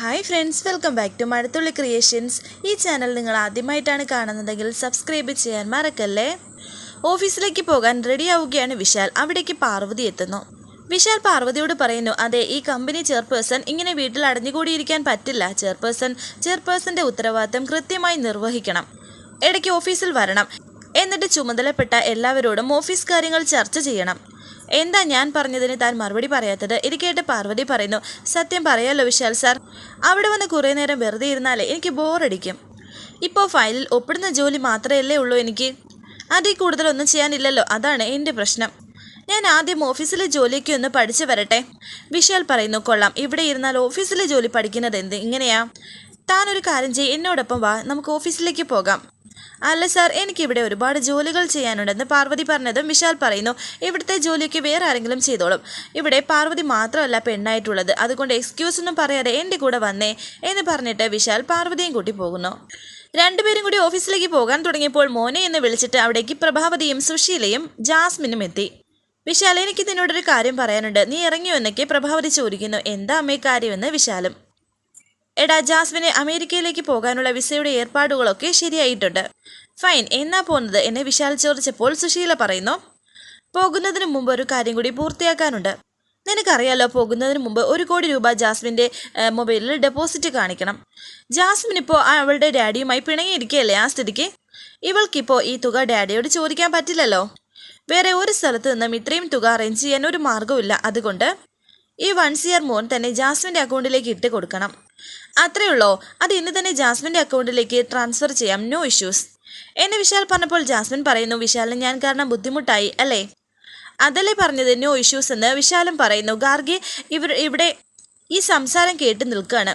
Hi friends welcome back to Mazhathulli creations ഈ channel നിങ്ങൾ ആദ്യമായിട്ടാണ് കാണുന്നതെങ്കിൽ സബ്സ്ക്രൈബ് ചെയ്യാൻ മറക്കല്ലേ? ഓഫീസിലേക്ക് പോകാൻ റെഡിയാവുകയാണ് വിശാൽ. അവിടേക്ക് പാർവതി എത്തുന്നു. വിശാൽ പാർവതിയോട് പറയുന്നു അതെ ഈ കമ്പനി ചെയർപേഴ്സൺ ഇങ്ങനെ വീട്ടിൽ അടഞ്ഞുകൂടിയിരിക്കാൻ പറ്റില്ല. ചെയർപേഴ്സൺ ചെയർപേഴ്സന്റെ ഉത്തരവാദിത്തം കൃത്യമായി നിർവഹിക്കണം. ഇടയ്ക്ക് ഓഫീസിൽ വരണം. എന്നിട്ട് ചുമതലപ്പെട്ട എല്ലാവരോടും ഓഫീസ് കാര്യങ്ങൾ ചർച്ച ചെയ്യണം. എന്താ ഞാൻ പറഞ്ഞതിന് താൻ മറുപടി പറയാത്തത്? ഇത് കേട്ട് പാർവതി പറയുന്നു സത്യം പറയാലോ വിശാൽ സാർ അവിടെ വന്ന് കുറേ നേരം വെറുതെ ഇരുന്നാലേ എനിക്ക് ബോറടിക്കും. ഇപ്പോൾ ഫയലിൽ ഒപ്പിടുന്ന ജോലി മാത്രമല്ലേ ഉള്ളൂ എനിക്ക്? അതിൽ കൂടുതലൊന്നും ചെയ്യാനില്ലല്ലോ അതാണ് എന്റെ പ്രശ്നം. ഞാൻ ആദ്യം ഓഫീസിലെ ജോലിക്ക് ഒന്ന് പഠിച്ചു വരട്ടെ. വിശാൽ പറയുന്നു കൊള്ളാം ഇവിടെ ഇരുന്നാൽ ഓഫീസിലെ ജോലി പഠിക്കുന്നത് എന്ത്? ഇങ്ങനെയാ? താനൊരു കാര്യം ചെയ്യ് എന്നോടൊപ്പം വാ നമുക്ക് ഓഫീസിലേക്ക് പോകാം. അല്ല സാർ എനിക്കിവിടെ ഒരുപാട് ജോലികൾ ചെയ്യാനുണ്ടെന്ന് പാർവതി പറഞ്ഞതും വിശാൽ പറയുന്നു. ഇവിടുത്തെ ജോലിയൊക്കെ വേറെ ആരെങ്കിലും ചെയ്തോളും. ഇവിടെ പാർവതി മാത്രമല്ല പെണ്ണായിട്ടുള്ളത്. അതുകൊണ്ട് എക്സ്ക്യൂസ് ഒന്നും പറയാതെ എന്റെ കൂടെ വന്നേ എന്ന് പറഞ്ഞിട്ട് വിശാൽ പാർവതിയും കൂട്ടി പോകുന്നു. രണ്ടുപേരും കൂടി ഓഫീസിലേക്ക് പോകാൻ തുടങ്ങിയപ്പോൾ മോനെ എന്ന് വിളിച്ചിട്ട് അവിടേക്ക് പ്രഭാവതിയും സുശീലയും ജാസ്മിനും എത്തി. വിശാൽ എനിക്ക് നിന്നോടൊരു കാര്യം പറയാനുണ്ട്. നീ ഇറങ്ങിയോ എന്നൊക്കെ പ്രഭാവതി ചോദിക്കുന്നു. എന്താ അമ്മേ കാര്യമെന്ന് വിശാലും. എടാ ജാസ്മിന് അമേരിക്കയിലേക്ക് പോകാനുള്ള വിസയുടെ ഏർപ്പാടുകളൊക്കെ ശരിയായിട്ടുണ്ട്. ഫൈൻ എന്നാ പോകുന്നത് എന്നെ വിശാൽ ചോദിച്ചപ്പോൾ സുശീല പറയുന്നു പോകുന്നതിന് മുമ്പ് ഒരു കാര്യം കൂടി പൂർത്തിയാക്കാനുണ്ട്. നിനക്കറിയാലോ പോകുന്നതിന് മുമ്പ് ഒരു കോടി രൂപ ജാസ്മിന്റെ മൊബൈലിൽ ഡെപ്പോസിറ്റ് കാണിക്കണം. ജാസ്മിൻ ഇപ്പോൾ അവളുടെ ഡാഡിയുമായി പിണങ്ങിയിരിക്കുകയല്ലേ ആ സ്ഥിതിക്ക്? ഇവൾക്കിപ്പോൾ ഈ തുക ഡാഡിയോട് ചോദിക്കാൻ പറ്റില്ലല്ലോ. വേറെ ഒരു സ്ഥലത്ത് നിന്നും ഇത്രയും തുക അറേഞ്ച് ചെയ്യാൻ ഒരു മാർഗമില്ല അതുകൊണ്ട് ഈ വൺ സിയർ മോൻ തന്നെ ജാസ്മിന്റെ അക്കൗണ്ടിലേക്ക് ഇട്ട് കൊടുക്കണം. അത്രേ ഉള്ളോ? അത് ഇന്ന് തന്നെ ജാസ്മിന്റെ അക്കൗണ്ടിലേക്ക് ട്രാൻസ്ഫർ ചെയ്യാം. No issues. എന്നെ വിശാൽ പറഞ്ഞപ്പോൾ ജാസ്മിൻ പറയുന്നു വിശാലിന് ഞാൻ കാരണം ബുദ്ധിമുട്ടായി അല്ലേ? അതല്ലേ പറഞ്ഞത് നോ ഇഷ്യൂസ് എന്ന് വിശാലും പറയുന്നു ഗാർഗി ഇവർ ഇവിടെ ഈ സംസാരം കേട്ട് നിൽക്കുകയാണ്.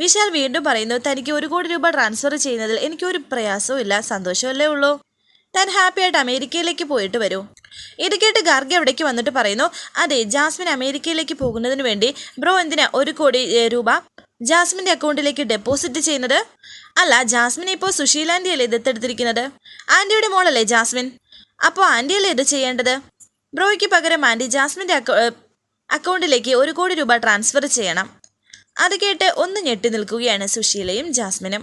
വിശാൽ വീണ്ടും പറയുന്നു തനിക്ക് ഒരു കോടി രൂപ ട്രാൻസ്ഫർ ചെയ്യുന്നതിൽ എനിക്കൊരു പ്രയാസവും ഇല്ല സന്തോഷമല്ലേ ഉള്ളൂ. താൻ ഹാപ്പി ആയിട്ട് അമേരിക്കയിലേക്ക് പോയിട്ട് വരൂ. ഇത് കേട്ട് ഗാർഗി അവിടേക്ക് വന്നിട്ട് പറയുന്നു അതെ ജാസ്മിൻ അമേരിക്കയിലേക്ക് പോകുന്നതിന് വേണ്ടി ബ്രോ എന്തിനാ ഒരു കോടി രൂപ ജാസ്മിന്റെ അക്കൗണ്ടിലേക്ക് ഡെപ്പോസിറ്റ് ചെയ്യുന്നത്? അല്ല ജാസ്മിൻ ഇപ്പോൾ സുശീല ആന്റിയല്ലേ ദത്തെടുത്തിരിക്കുന്നത് ആന്റിയുടെ മോളല്ലേ ജാസ്മിൻ? അപ്പോൾ ആന്റിയല്ലേ ഇത് ചെയ്യേണ്ടത്? ബ്രോയ്ക്ക് പകരം ആന്റി ജാസ്മിന്റെ അക്കൗ അക്കൗണ്ടിലേക്ക് ഒരു കോടി രൂപ ട്രാൻസ്ഫർ ചെയ്യണം. അത് കേട്ട് ഒന്ന് ഞെട്ടി നിൽക്കുകയാണ് സുശീലയും ജാസ്മിനും.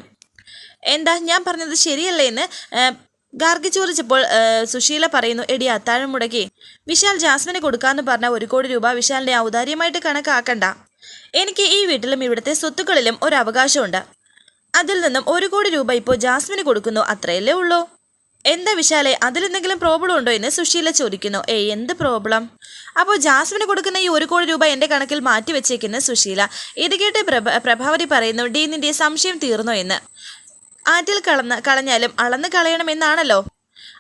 എന്താ ഞാൻ പറഞ്ഞത് ശരിയല്ലേ എന്ന്? ഗാർഗി ചോദിച്ചപ്പോൾ സുശീല പറയുന്നു എടി അത്താഴം മുടക്കി. വിശാൽ ജാസ്മിന് കൊടുക്കാന്ന് പറഞ്ഞ ഒരു കോടി രൂപ വിശാലിനെ ഔദാര്യമായിട്ട് കണക്കാക്കണ്ട. എനിക്ക് ഈ വീട്ടിലും ഇവിടുത്തെ സ്വത്തുക്കളിലും ഒരു അവകാശമുണ്ട്. അതിൽ നിന്നും ഒരു കോടി രൂപ ഇപ്പോൾ ജാസ്മിന് കൊടുക്കുന്നു അത്രയല്ലേ ഉള്ളൂ? എന്താ വിശാലെ അതിലെന്തെങ്കിലും പ്രോബ്ലം ഉണ്ടോ എന്ന് സുശീല ചോദിക്കുന്നു. ഏയ് എന്ത് പ്രോബ്ലം അപ്പോൾ ജാസ്മിന് കൊടുക്കുന്ന ഈ ഒരു കോടി രൂപ എന്റെ കണക്കിൽ മാറ്റി വെച്ചേക്കുന്ന സുശീല. ഇത് കേട്ട് പ്രഭ പ്രഭാവതി പറയുന്നു ഡീ നിന്റെ സംശയം തീർന്നോ എന്ന്. ആറ്റിൽ കളന്ന് കളഞ്ഞാലും അളന്ന് കളയണമെന്നാണല്ലോ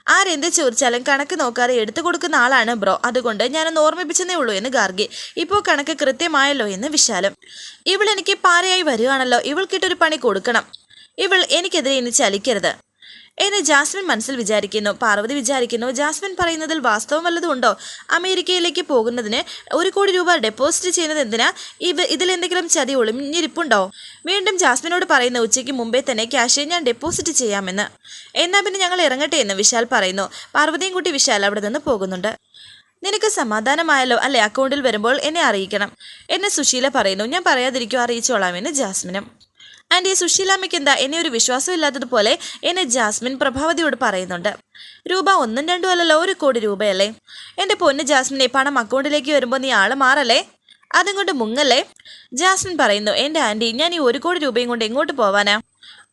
ആരെന്ത് ചോദിച്ചാലും കണക്ക് നോക്കാതെ എടുത്തു കൊടുക്കുന്ന ആളാണ് ബ്രോ. അതുകൊണ്ട് ഞാനൊന്ന് ഓർമ്മിപ്പിച്ചതേ ഉള്ളൂ എന്ന് ഗാർഗി. ഇപ്പോൾ കണക്ക് കൃത്യമായല്ലോ എന്ന് വിശാലം. ഇവൾ എനിക്ക് പാരയായി വരികയാണല്ലോ ഇവൾക്കിട്ടൊരു പണി കൊടുക്കണം. ഇവൾ എനിക്കെതിരെ ഇനി ചലിക്കരുത്. എന്ന് ജാസ്മിൻ മനസ്സിൽ വിചാരിക്കുന്നു. പാർവതി വിചാരിക്കുന്നു ജാസ്മിൻ പറയുന്നതിൽ വാസ്തവം വല്ലതും ഉണ്ടോ? അമേരിക്കയിലേക്ക് പോകുന്നതിന് ഒരു കോടി രൂപ ഡെപ്പോസിറ്റ് ചെയ്യുന്നത് എന്തിനാ? ഇവ ഇതിലെന്തെങ്കിലും ചതി ഒളിഞ്ഞിരിപ്പുണ്ടോ? വീണ്ടും ജാസ്മിനോട് പറയുന്ന ഉച്ചയ്ക്ക് മുമ്പേ തന്നെ ക്യാഷ് ഞാൻ ഡെപ്പോസിറ്റ് ചെയ്യാമെന്ന്. എന്നാൽ പിന്നെ ഞങ്ങൾ ഇറങ്ങട്ടെ എന്ന് വിശാൽ പറയുന്നു. പാർവതിയും കുട്ടി വിശാൽ അവിടെ നിന്ന് പോകുന്നുണ്ട്. നിനക്ക് സമാധാനമായല്ലോ അല്ലെ? അക്കൗണ്ടിൽ വരുമ്പോൾ എന്നെ അറിയിക്കണം. എന്നെ സുശീല പറയുന്നു ഞാൻ പറയാതിരിക്കോ അറിയിച്ചോളാമെന്ന് ജാസ്മിനും. ആന്റി സുശീലാമ്മയ്ക്ക് എന്താ എന്നെ ഒരു വിശ്വാസം ഇല്ലാത്തതുപോലെ എന്നെ ജാസ്മിൻ പ്രഭാവതിയോട് പറയുന്നുണ്ട്. രൂപ ഒന്നും രണ്ടും അല്ലല്ലോ ഒരു കോടി രൂപയല്ലേ? എന്റെ പൊന്ന് ജാസ്മിനെ പണം അക്കൗണ്ടിലേക്ക് വരുമ്പോൾ നീ ആൾ മാറല്ലേ? അതും കൊണ്ട് മുങ്ങല്ലേ? ജാസ്മിൻ പറയുന്നു എന്റെ ആന്റി ഞാൻ ഈ ഒരു കോടി രൂപയും കൊണ്ട് എങ്ങോട്ട് പോവാനാ?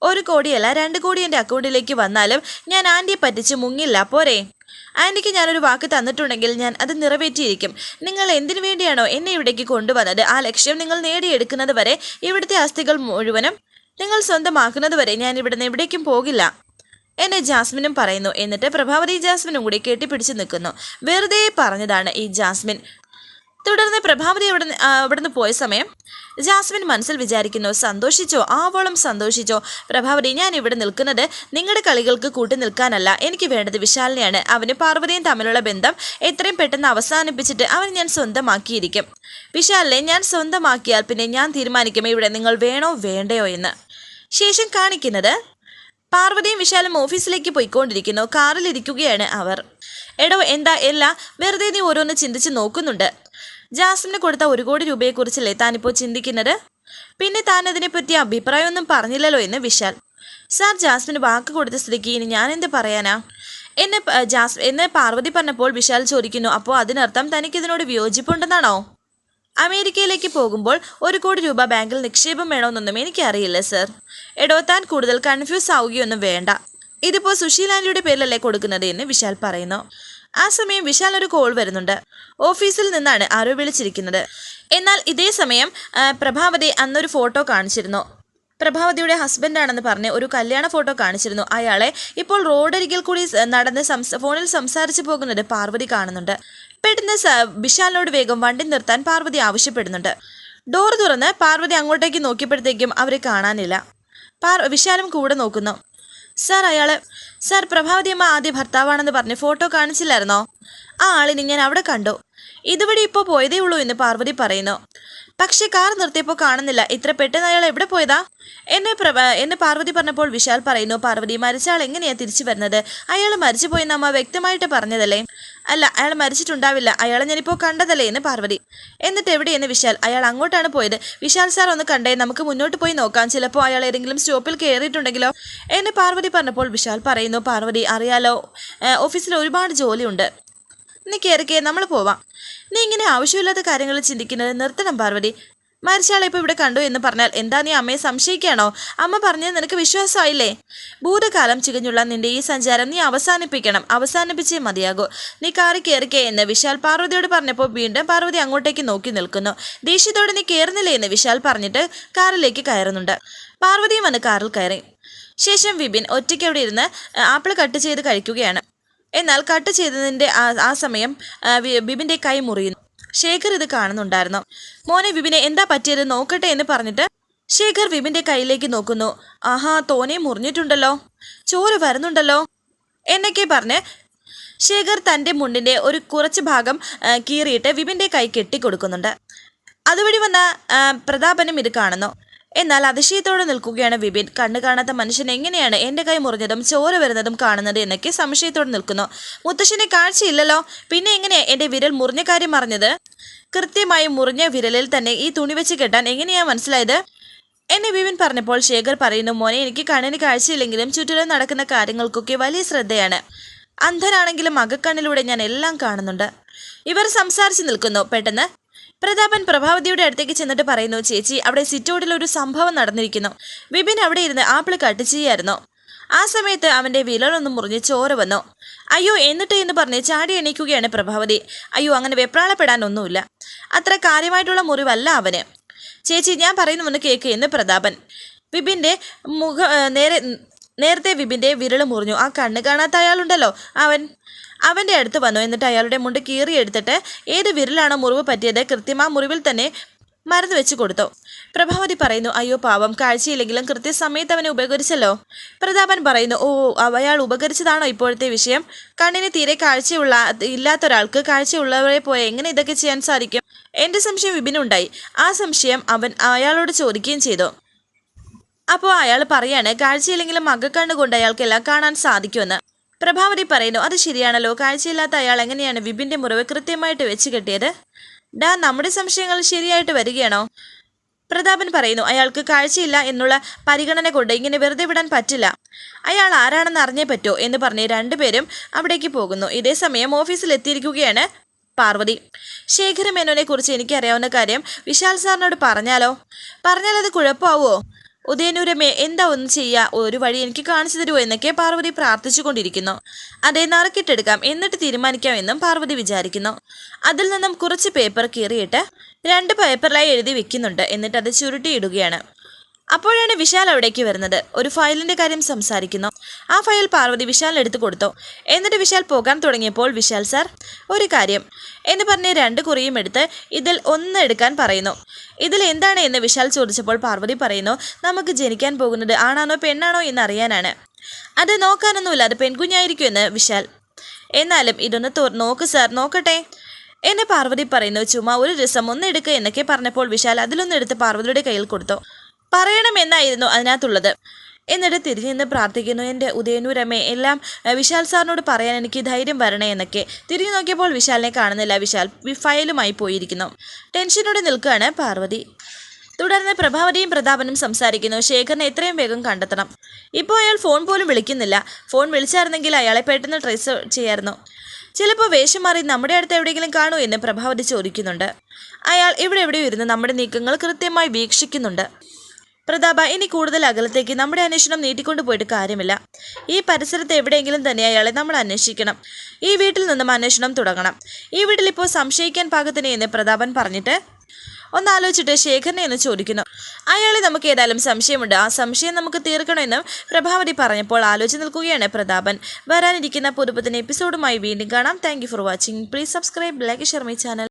ഒരു കോടിയല്ല രണ്ട് കോടി എന്റെ അക്കൗണ്ടിലേക്ക് വന്നാലും ഞാൻ ആന്റിയെ പറ്റിച്ച് മുങ്ങില്ല പോരെ? ആന്റിക്ക് ഞാനൊരു വാക്ക് തന്നിട്ടുണ്ടെങ്കിൽ ഞാൻ അത് നിറവേറ്റിയിരിക്കും. നിങ്ങൾ എന്തിനു വേണ്ടിയാണോ എന്നെ ഇവിടേക്ക് കൊണ്ടുവന്നത്? ആ ലക്ഷ്യം നിങ്ങൾ നേടിയെടുക്കുന്നത് വരെ ഇവിടുത്തെ ആസ്തികൾ മുഴുവനും നിങ്ങൾ സ്വന്തമാക്കുന്നത് വരെ ഞാൻ ഇവിടുന്ന് എവിടേക്കും പോകില്ല. എന്നെ ജാസ്മിനും പറയുന്നു. എന്നിട്ട് പ്രഭാവതി ജാസ്മിനും കൂടി കെട്ടിപ്പിടിച്ച് നിൽക്കുന്നു. വെറുതെ പറഞ്ഞതാണ് ഈ ജാസ്മിൻ. തുടർന്ന് പ്രഭാവതി അവിടെ അവിടുന്ന് പോയ സമയം ജാസ്മിൻ മനസ്സിൽ വിചാരിക്കുന്നു സന്തോഷിച്ചോ? ആവോളം സന്തോഷിച്ചോ? പ്രഭാവതി ഞാൻ ഇവിടെ നിൽക്കുന്നത് നിങ്ങളുടെ കളികൾക്ക് കൂട്ടി നിൽക്കാനല്ല. എനിക്ക് വേണ്ടത് വിശാലിനെയാണ്. അവന് പാർവതിയും തമ്മിലുള്ള ബന്ധം എത്രയും പെട്ടെന്ന് അവസാനിപ്പിച്ചിട്ട് അവൻ ഞാൻ സ്വന്തമാക്കിയിരിക്കും. വിശാലിനെ ഞാൻ സ്വന്തമാക്കിയാൽ പിന്നെ ഞാൻ തീരുമാനിക്കും. ഇവിടെ നിങ്ങൾ വേണോ വേണ്ടയോ എന്ന്. ശേഷം കാണിക്കുന്നത് പാർവതിയും വിശാലും ഓഫീസിലേക്ക് പോയിക്കൊണ്ടിരിക്കുന്നു. കാറിലിരിക്കുകയാണ് അവർ. എടോ എന്താ? എല്ലാ വെറുതെ നീ ഓരോന്ന് ചിന്തിച്ച് നോക്കുന്നുണ്ട്. ജാസ്മിന് കൊടുത്ത ഒരു കോടി രൂപയെക്കുറിച്ചല്ലേ താനിപ്പോൾ ചിന്തിക്കുന്നത്? പിന്നെ താൻ അതിനെപ്പറ്റി അഭിപ്രായമൊന്നും പറഞ്ഞില്ലല്ലോ എന്ന് വിശാൽ. സാർ ജാസ്മിന് വാക്ക് കൊടുത്ത സ്ഥിതിക്ക് ഇനി ഞാൻ എന്ത് പറയാനാ? എന്നെ ജാസ് എന്നെ പാർവതി പറഞ്ഞപ്പോൾ വിശാൽ ചോദിക്കുന്നു അപ്പോൾ അതിനർത്ഥം തനിക്കിതിനോട് വിയോജിപ്പുണ്ടെന്നാണോ? അമേരിക്കയിലേക്ക് പോകുമ്പോൾ ഒരു കോടി രൂപ ബാങ്കിൽ നിക്ഷേപം വേണമെന്നൊന്നും എനിക്കറിയില്ല സർ. എടോ താൻ കൂടുതൽ കൺഫ്യൂസ് ആവുകയൊന്നും വേണ്ട. ഇതിപ്പോൾ സുശീലാൻഡിയുടെ പേരിലല്ലേ കൊടുക്കുന്നത് എന്ന് വിശാൽ പറയുന്നു. ആ സമയം വിശാൽ ഒരു കോൾ വരുന്നുണ്ട്. ഓഫീസിൽ നിന്നാണ് ആരോ വിളിച്ചിരിക്കുന്നത്. എന്നാൽ ഇതേ സമയം പ്രഭാവതി അന്നൊരു ഫോട്ടോ കാണിച്ചിരുന്നു. പ്രഭാവതിയുടെ ഹസ്ബൻഡാണെന്ന് പറഞ്ഞ് ഒരു കല്യാണ ഫോട്ടോ കാണിച്ചിരുന്നു. അയാളെ ഇപ്പോൾ റോഡരികിൽ കൂടി നടന്ന് സംസ ഫോണിൽ സംസാരിച്ചു പോകുന്നത് പാർവതി കാണുന്നുണ്ട്. പെട്ടെന്ന് വിശാലിനോട് വേഗം വണ്ടി നിർത്താൻ പാർവതി ആവശ്യപ്പെടുന്നുണ്ട്. ഡോർ തുറന്ന് പാർവതി അങ്ങോട്ടേക്ക് നോക്കിയപ്പോഴത്തേക്കും അവരെ കാണാനില്ല. പാർ വിശാലും കൂടെ നോക്കുന്നു. സാർ അയാൾ സാർ പ്രഭാവതി അമ്മ ആദ്യ ഭർത്താവാണെന്ന് പറഞ്ഞ് ഫോട്ടോ കാണിച്ചില്ലായിരുന്നോ? ആ ആളിനെ ഞാൻ അവിടെ കണ്ടു. ഇതുവഴി ഇപ്പോൾ പോയതേ ഉള്ളൂ എന്ന് പാർവതി പറയുന്നു. പക്ഷെ കാർ നിർത്തിയപ്പോൾ കാണുന്നില്ല. ഇത്ര പെട്ടെന്ന് അയാൾ എവിടെ പോയതാ? എന്നെ പ്രഭ എന്നെ പാർവതി പറഞ്ഞപ്പോൾ വിശാൽ പറയുന്നു പാർവതി മരിച്ച ആൾ എങ്ങനെയാ തിരിച്ചു വരുന്നത്? അയാൾ മരിച്ചു പോയെന്ന് അമ്മ വ്യക്തമായിട്ട് പറഞ്ഞതല്ലേ? അല്ല അയാൾ മരിച്ചിട്ടുണ്ടാവില്ല. അയാളെ ഞാനിപ്പോൾ കണ്ടതല്ലേ? എന്ന് പാർവതി. എന്നിട്ട് എവിടെയെന്ന് വിശാൽ അയാൾ അങ്ങോട്ടാണ് പോയത്. വിശാൽ സാർ ഒന്ന് കണ്ടേ നമുക്ക് മുന്നോട്ട് പോയി നോക്കാം. ചിലപ്പോൾ അയാൾ ഏതെങ്കിലും സ്റ്റോപ്പിൽ കയറിയിട്ടുണ്ടെങ്കിലോ എന്നെ പാർവതി പറഞ്ഞപ്പോൾ വിശാൽ പറയുന്നു പാർവതി അറിയാലോ ഓഫീസിൽ ഒരുപാട് ജോലിയുണ്ട്. നീ കയറിക്കേ നമ്മൾ പോവാം. നീ ഇങ്ങനെ ആവശ്യമില്ലാത്ത കാര്യങ്ങൾ ചിന്തിക്കുന്നത് നിർത്തണം പാർവതി. മരിച്ചയാളെ ഇപ്പോൾ ഇവിടെ കണ്ടു എന്ന് പറഞ്ഞാൽ എന്താ നീ അമ്മയെ സംശയിക്കുകയാണോ? അമ്മ പറഞ്ഞത് നിനക്ക് വിശ്വാസമായില്ലേ? ഭൂതകാലം ചികഞ്ഞുള്ള നിന്റെ ഈ സഞ്ചാരം നീ അവസാനിപ്പിക്കണം. അവസാനിപ്പിച്ചേ മതിയാകൂ. നീ കാറി കയറിക്കേ എന്ന് വിശാൽ പാർവതിയോട് പറഞ്ഞപ്പോൾ വീണ്ടും പാർവതി അങ്ങോട്ടേക്ക് നോക്കി നിൽക്കുന്നു. ദേഷ്യത്തോടെ നീ കയറുന്നില്ലേ എന്ന് വിശാൽ പറഞ്ഞിട്ട് കാറിലേക്ക് കയറുന്നുണ്ട്. പാർവതിയും വന്ന് കാറിൽ കയറി. ശേഷം വിപിൻ ഒറ്റയ്ക്ക് അവിടെ ഇരുന്ന് ആപ്പിൾ കട്ട് ചെയ്ത് കഴിക്കുകയാണ്. എന്നാൽ കട്ട് ചെയ്തതിന്റെ ആ സമയം ബിബിന്റെ കൈ മുറിയുന്നു. ശേഖർ ഇത് കാണുന്നുണ്ടായിരുന്നു. മോനെ വിബിനെ എന്താ പറ്റിയത്? നോക്കട്ടെ എന്ന് പറഞ്ഞിട്ട് ശേഖർ വിപിന്റെ കയ്യിലേക്ക് നോക്കുന്നു. ആഹാ തോനെ മുറിഞ്ഞിട്ടുണ്ടല്ലോ. ചോറ് വരുന്നുണ്ടല്ലോ. എന്നൊക്കെ പറഞ്ഞ് ശേഖർ തന്റെ മുണ്ടിന്റെ ഒരു കുറച്ച് ഭാഗം കീറിയിട്ട് വിപിന്റെ കൈ കെട്ടിക്കൊടുക്കുന്നുണ്ട്. അതുവഴി വന്ന പ്രതാപനും ഇത് കാണുന്നു. എന്നാൽ അതിശയത്തോടെ നിൽക്കുകയാണ് വിപിൻ. കണ്ണു കാണാത്ത മനുഷ്യൻ എങ്ങനെയാണ് എന്റെ കൈ മുറിഞ്ഞതും ചോര വരുന്നതും കാണുന്നത് എന്നൊക്കെ സംശയത്തോടെ നിൽക്കുന്നു. മുത്തശ്ശനെ കാഴ്ചയില്ലല്ലോ. പിന്നെ എങ്ങനെയാ എന്റെ വിരൽ മുറിഞ്ഞ കാര്യം അറിഞ്ഞത്? കൃത്യമായി മുറിഞ്ഞ വിരലിൽ തന്നെ ഈ തുണി വെച്ച് കെട്ടാൻ എങ്ങനെയാ മനസ്സിലായത്? എന്നെ വിപിൻ പറഞ്ഞപ്പോൾ ശേഖർ പറയുന്നു മോനെ എനിക്ക് കണ്ണിന് കാഴ്ചയില്ലെങ്കിലും ചുറ്റിലും നടക്കുന്ന കാര്യങ്ങൾക്കൊക്കെ വലിയ ശ്രദ്ധയാണ്. അന്ധനാണെങ്കിലും അകക്കണ്ണിലൂടെ ഞാൻ എല്ലാം കാണുന്നുണ്ട് ഇവർ സംസാരിച്ചു നിൽക്കുന്നു. പെട്ടെന്ന് പ്രതാപൻ പ്രഭാവതിയുടെ അടുത്തേക്ക് ചെന്നിട്ട് പറയുന്നു ചേച്ചി അവിടെ സിറ്റൗട്ടിൽ ഒരു സംഭവം നടന്നിരിക്കുന്നു. വിപിൻ അവിടെ ഇരുന്ന് ആപ്പിൾ കട്ട് ചെയ്യായിരുന്നു. ആ സമയത്ത് അവന്റെ വിരലൊന്നും മുറിഞ്ഞ് ചോര വന്നു. അയ്യോ എന്നിട്ട് എന്ന് പറഞ്ഞ് ചാടി എണീക്കുകയാണ് പ്രഭാവതി. അയ്യോ അങ്ങനെ വെപ്രാളപ്പെടാനൊന്നുമില്ല അത്ര കാര്യമായിട്ടുള്ള മുറിവല്ല അവന്. ചേച്ചി ഞാൻ പറയുന്നു ഒന്ന് കേക്ക് എന്ന് പ്രതാപൻ. വിപിന്റെ മുഖ നേരെ നേരത്തെ വിപിന്റെ വിരൽ മുറിഞ്ഞു. ആ കണ്ണ് കാണാത്ത അയാളുണ്ടല്ലോ അവൻ. അവന്റെ അടുത്ത് വന്നു. എന്നിട്ട് അയാളുടെ മുണ്ട് കീറിയെടുത്തിട്ട് ഏത് വിരലാണ് മുറിവ് പറ്റിയത് കൃത്യം ആ മുറിവിൽ തന്നെ മരുന്ന് വെച്ച് കൊടുത്തു. പ്രഭാവതി പറയുന്നു അയ്യോ പാവം കാഴ്ചയില്ലെങ്കിലും കൃത്യസമയത്ത് അവനെ ഉപകരിച്ചല്ലോ? പ്രതാപൻ പറയുന്നു ഓ അയാൾ ഉപകരിച്ചതാണോ ഇപ്പോഴത്തെ വിഷയം? കണ്ണിന് തീരെ കാഴ്ചയുള്ള ഇല്ലാത്ത ഒരാൾക്ക് കാഴ്ചയുള്ളവരെ പോയ എങ്ങനെ ഇതൊക്കെ ചെയ്യാൻ സാധിക്കും? എന്റെ സംശയം വിപിനുണ്ടായി. ആ സംശയം അവൻ അയാളോട് ചോദിക്കുകയും ചെയ്തു. അപ്പോൾ അയാൾ പറയാണ് കാഴ്ചയില്ലെങ്കിലും മകക്കണ്ണുകൊണ്ട് അയാൾക്ക് എല്ലാം കാണാൻ സാധിക്കുമെന്ന്. പ്രഭാവതി പറയുന്നു അത് ശരിയാണല്ലോ. കാഴ്ചയില്ലാത്ത അയാൾ എങ്ങനെയാണ് വിപിന്റെ മുറിവ് കൃത്യമായിട്ട് വെച്ച് കെട്ടിയത്? ഡാ നമ്മുടെ സംശയങ്ങൾ ശരിയായിട്ട് വരികയാണോ? പ്രതാപൻ പറയുന്നു അയാൾക്ക് കാഴ്ചയില്ല എന്നുള്ള പരിഗണന കൊണ്ട് ഇങ്ങനെ വെറുതെ വിടാൻ പറ്റില്ല. അയാൾ ആരാണെന്ന് അറിഞ്ഞേ പറ്റോ എന്ന് പറഞ്ഞ് രണ്ടുപേരും അവിടേക്ക് പോകുന്നു. ഇതേ സമയം ഓഫീസിൽ എത്തിയിരിക്കുകയാണ് പാർവതി. ശേഖര മേനോനെ കുറിച്ച് എനിക്കറിയാവുന്ന കാര്യം വിശാൽ സാറിനോട് പറഞ്ഞാലോ? പറഞ്ഞാൽ അത് കുഴപ്പമാവോ ഉദയനൂരമേ എന്താ ഒന്ന് ചെയ്യാ? ഒരു വഴി എനിക്ക് കാണിച്ചു തരുമോ എന്നൊക്കെ പാർവതി പ്രാർത്ഥിച്ചുകൊണ്ടിരിക്കുന്നു. അതേ നറുക്കിട്ടെടുക്കാം. എന്നിട്ട് തീരുമാനിക്കാം എന്നും പാർവതി വിചാരിക്കുന്നു. അതിൽ നിന്നും കുറച്ച് പേപ്പർ കീറിയിട്ട് രണ്ട് പേപ്പറിലായി എഴുതി വെക്കുന്നുണ്ട്. എന്നിട്ട് അത് ചുരുട്ടിയിടുകയാണ്. അപ്പോഴാണ് വിശാൽ അവിടേക്ക് വരുന്നത്. ഒരു ഫയലിന്റെ കാര്യം സംസാരിക്കുന്നു. ആ ഫയൽ പാർവതി വിശാൽ എടുത്തു കൊടുത്തു. എന്നിട്ട് വിശാൽ പോകാൻ തുടങ്ങിയപ്പോൾ വിശാൽ സാർ ഒരു കാര്യം. എന്ന് പറഞ്ഞ് രണ്ട് കുറിയും എടുത്ത് ഇതിൽ ഒന്ന് എടുക്കാൻ പറയുന്നു. ഇതിൽ എന്താണ്? എന്ന് വിശാൽ ചോദിച്ചപ്പോൾ പാർവതി പറയുന്നു നമുക്ക് ജനിക്കാൻ പോകുന്നത് ആണാണോ പെണ്ണാണോ എന്ന് അറിയാനാണ് അത് നോക്കാനൊന്നുമില്ല അത് പെൺകുഞ്ഞായിരിക്കും എന്ന് വിശാൽ. എന്നാലും ഇതൊന്ന് നോക്ക് സാർ നോക്കട്ടെ. എന്നെ പാർവതി പറയുന്നു ചുമ്മാ ഒരു രസം ഒന്ന് എടുക്കുക എന്നൊക്കെ പറഞ്ഞപ്പോൾ വിശാൽ അതിലൊന്നെടുത്ത് പാർവതിയുടെ കയ്യിൽ കൊടുത്തു. പറയണമെന്നായിരുന്നു അതിനകത്തുള്ളത്. എന്നിട്ട് തിരിഞ്ഞു നിന്ന് പ്രാർത്ഥിക്കുന്നു എന്റെ ഉദയനൂരമ്മേ എല്ലാം വിശാൽ സാറിനോട് പറയാൻ എനിക്ക് ധൈര്യം വരണേ എന്നൊക്കെ. തിരിഞ്ഞു നോക്കിയപ്പോൾ വിശാലിനെ കാണുന്നില്ല. വിശാൽ ഫയലുമായി പോയിരിക്കുന്നു. ടെൻഷനോടെ നിൽക്കുകയാണ് പാർവതി. തുടർന്ന് പ്രഭാവതിയും പ്രതാപനും സംസാരിക്കുന്നു. ശേഖരനെ എത്രയും വേഗം കണ്ടെത്തണം. ഇപ്പോൾ അയാൾ ഫോൺ പോലും വിളിക്കുന്നില്ല. ഫോൺ വിളിച്ചായിരുന്നെങ്കിൽ അയാളെ പെട്ടെന്ന് ട്രേസ് ചെയ്യായിരുന്നു. ചിലപ്പോൾ വേഷം മാറി നമ്മുടെ അടുത്ത് എവിടെയെങ്കിലും കാണൂ എന്ന് പ്രഭാവതി ചോദിക്കുന്നുണ്ട്. അയാൾ ഇവിടെ എവിടെയോ ഇരുന്ന് നമ്മുടെ നീക്കങ്ങൾ കൃത്യമായി വീക്ഷിക്കുന്നുണ്ട്. പ്രതാപ ഇനി കൂടുതൽ അകലത്തേക്ക് നമ്മുടെ അന്വേഷണം നീട്ടിക്കൊണ്ടു പോയിട്ട് കാര്യമില്ല. ഈ പരിസരത്ത് എവിടെയെങ്കിലും തന്നെ അയാളെ നമ്മൾ അന്വേഷിക്കണം. ഈ വീട്ടിൽ നിന്നും അന്വേഷണം തുടങ്ങണം. ഈ വീട്ടിൽ ഇപ്പോൾ സംശയിക്കാൻ പാകത്തിന് എന്ന് പ്രതാപൻ പറഞ്ഞിട്ട് ഒന്ന് ആലോചിച്ചിട്ട് ശേഖരനെ എന്ന് ചോദിക്കുന്നു. അയാളെ നമുക്ക് ഏതായാലും സംശയമുണ്ട്. ആ സംശയം നമുക്ക് തീർക്കണമെന്നും പ്രഭാവതി പറഞ്ഞപ്പോൾ ആലോചിച്ച് നിൽക്കുകയാണ് പ്രതാപൻ. വരാനിരിക്കുന്ന പുതുപുത്തൻ എപ്പിസോഡുമായി വീണ്ടും കാണാം. Thank for watching please subscribe like share my channel